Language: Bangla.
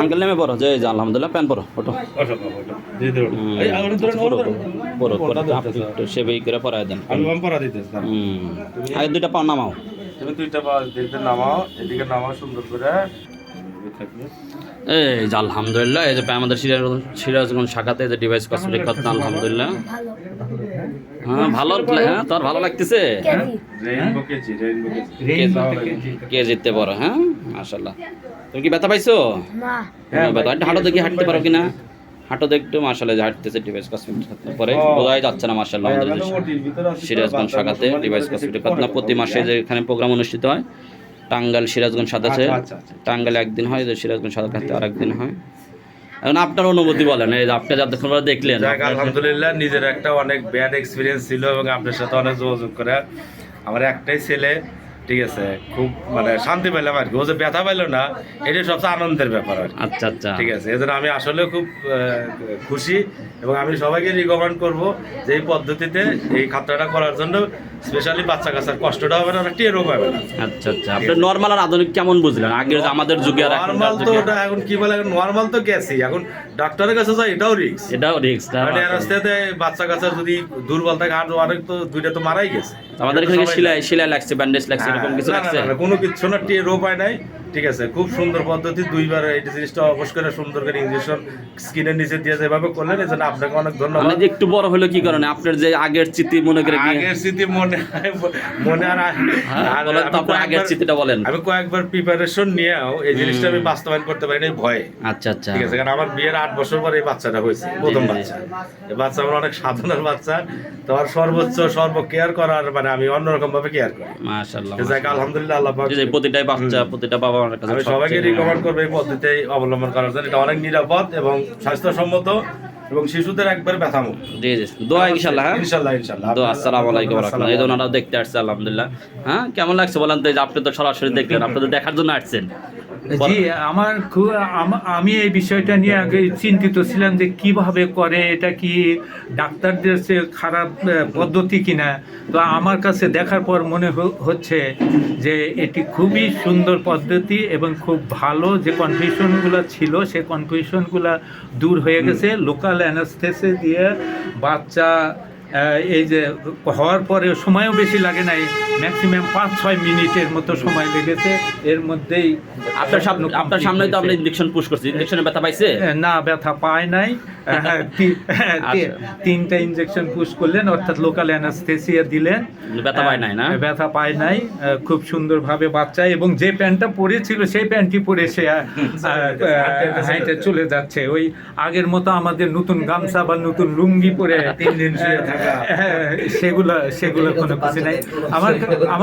আঙ্কেল নেমে পড়ো যে আলহামদুলিল্লাহ প্যান পড়ো ওটো হুম, পড়ো, পড়ো, একটু সেবেই করে পড়ায় দেন। আমি বাম পারা দিতে হুম আগে দুইটা পাও নামাও। তুমি দুইটা পা দিতে নামাও এদিকে নামাও সুন্দর করে। এই যে আলহামদুলিল্লাহ এই যে আমাদের সিরাজ সিরাজগঞ্জ শাখাতে যে ডিভাইস কসমেটিক করতে আলহামদুলিল্লাহ। হ্যাঁ ভালো হ্যাঁ তোর ভালো লাগতেছে? পারো হ্যাঁ। মাশাল্লাহ তুমি কি ব্যথা পাইছো? হ্যাঁ ব্যথা। হাঁটো দেখি হাঁটতে পারো কিনা? হাঁটো দেখতে মাশাল্লাহ যে হাঁটতেছে ডিভাইস কসমেটিক পরে বোঝাই যাচ্ছে না মাশাল্লাহ আমাদের সিরাজগঞ্জ শাখাতে ডিভাইস কসমেটিক পাতনা প্রতি মাসে যে এখানে প্রোগ্রাম অনুষ্ঠিত হয় টাঙ্গাল সিরাজগঞ্জ সাথে আছে। আচ্ছা, আচ্ছা, আচ্ছা। টাঙ্গাইল একদিন হয় যে সিরাজগঞ্জ সাথে আরেকদিন হয়। এখন আপনার অনুভূতি বলেন এই যে আপনি যতক্ষণ পরে দেখলেন আলহামদুলিল্লাহ নিজের একটা অনেক ব্যাড এক্সপিরিয়েন্স ছিল এবং আপনার সাথে অনেক যোগাযোগ করে। আমার একটাই ছেলে ঠিক আছে খুব মানে শান্তি পেলাম আর কি। ও যে ব্যথা পাইলো না এটা সবচেয়ে আনন্দের ব্যাপার আর আচ্ছা আচ্ছা। ঠিক আছে এজন্য আমি আসলে খুব খুশি এবং আমি সবাইকে রিকমেন্ড করব যে এই পদ্ধতিতে এই খাতাটা করার জন্য স্পেশালি বাচ্চা কাচ্চার কষ্টটা হবে না আর টেরও পাবে না। আচ্ছা আচ্ছা। আপনি নর্মাল আর আধুনিক কেমন বুঝলেন? আগে যে আমাদের যুগে আর নর্মাল তো ওটা এখন কি বলে নর্মাল তো গেছি। এখন ডাক্তারের কাছে যাই এটাও রিস্ক এটাও কারণ এর রাস্তাতে বাচ্চা কাচ্চা যদি দুর্বল থাকে আর অনেক তো দুইটা তো মারাই গেছে। আমাদের এখানে সেলাই সেলাই লাগছে ব্যান্ডেজ লাগছে এরকম কিছু না, না, কোনো কিছু না টিয়ে রোপায় নাই। ঠিক আছে খুব সুন্দর পদ্ধতি। দুইবার এই জিনিসটা অবশ্য করে সুন্দর করে ইঞ্জেকশন স্কিনের নিচে দিয়ে যেভাবে করলেন এই জন্য আপনাকে অনেক মানে ধন্যবাদ যে একটু বড় হলো কি কারণে? আপনার যে আগের স্মৃতি মনে করে আগের স্মৃতি মনে মনে আর হ্যাঁ, আর বলেন তো আমি আগের স্মৃতিটা বলেন। আমি কয়েকবার প্রিপারেশন নিয়েও এই জিনিসটা আমি বাস্তবায়ন করতে পারিনি এই ভয়ে। আচ্ছা আচ্ছা। ঠিক আছে কারণ আমার বিয়ের আট বছর পরে এই বাচ্চাটা হয়েছে প্রথম। বাচ্চা। এই বাচ্চা আমার অনেক সাধনার বাচ্চা। তো আর সর্বোচ্চ সর্ব কেয়ার করার মানে আমি অন্যরকম ভাবে কেয়ার করি। মাশাআল্লাহ আলহামদুলিল্লাহ আল্লাহ প্রতিটাই বাচ্চা প্রতিটা বাবা কাছে আমি সবাইকে রিকমেন্ড করব এই পদ্ধতি অবলম্বন করার জন্য। এটা অনেক নিরাপদ এবং স্বাস্থ্যসম্মত এবং শিশুদের একবার ব্যথামুক্ত। জি জি দোয়া ইনশাআল্লাহ হ্যাঁ? আসসালামু আলাইকুম রাহমাতুল্লাহ। এই দেখতে আসছে আলহামদুলিল্লাহ। হ্যাঁ কেমন লাগছে বলেন তো আপনি তো সরাসরি দেখলেন আপনি তো দেখার জন্য আসছেন। জি আমার খুব আমি এই বিষয়টা নিয়ে আগে চিন্তিত ছিলাম যে কীভাবে করে এটা কি ডাক্তারদের সে খারাপ পদ্ধতি কিনা? তো আমার কাছে দেখার পর মনে হচ্ছে যে এটি খুবই সুন্দর পদ্ধতি এবং খুব ভালো যে কনফিউশনগুলো ছিল সে কনফিউশনগুলো দূর হয়ে গেছে। লোকাল অ্যানাস্থেসে দিয়ে বাচ্চা এই যে হওয়ার পরে সময়ও বেশি লাগে নাই ম্যাক্সিমাম পাঁচ ছয় মিনিটের মতো সময় লেগেছে এর মধ্যেই আপনার সামনে আপনার সামনে তো আপনি ইঞ্জেকশন পুশ করছেন ইনজেকশনে ব্যথা পাইছে না ব্যথা পায় নাই। তিনটা ইনজেকশন পুশ করলেন অর্থাৎ লোকাল অ্যানাস্থেসিয়া দিলেন। ব্যথা পায় নাই না? ব্যথা পায় নাই খুব সুন্দরভাবে বাচ্চা এবং যে প্যান্টটা পরেছিল সেই প্যান্টটি পরে সে হাইটে চলে যাচ্ছে। ওই আগের মতো আমাদের নতুন গামছা বা নতুন লুঙ্গি পরে তিন দিন শুয়ে থাকা। হ্যাঁ, সেগুলো সেগুলো কোনো কিছু নাই। আমার আমার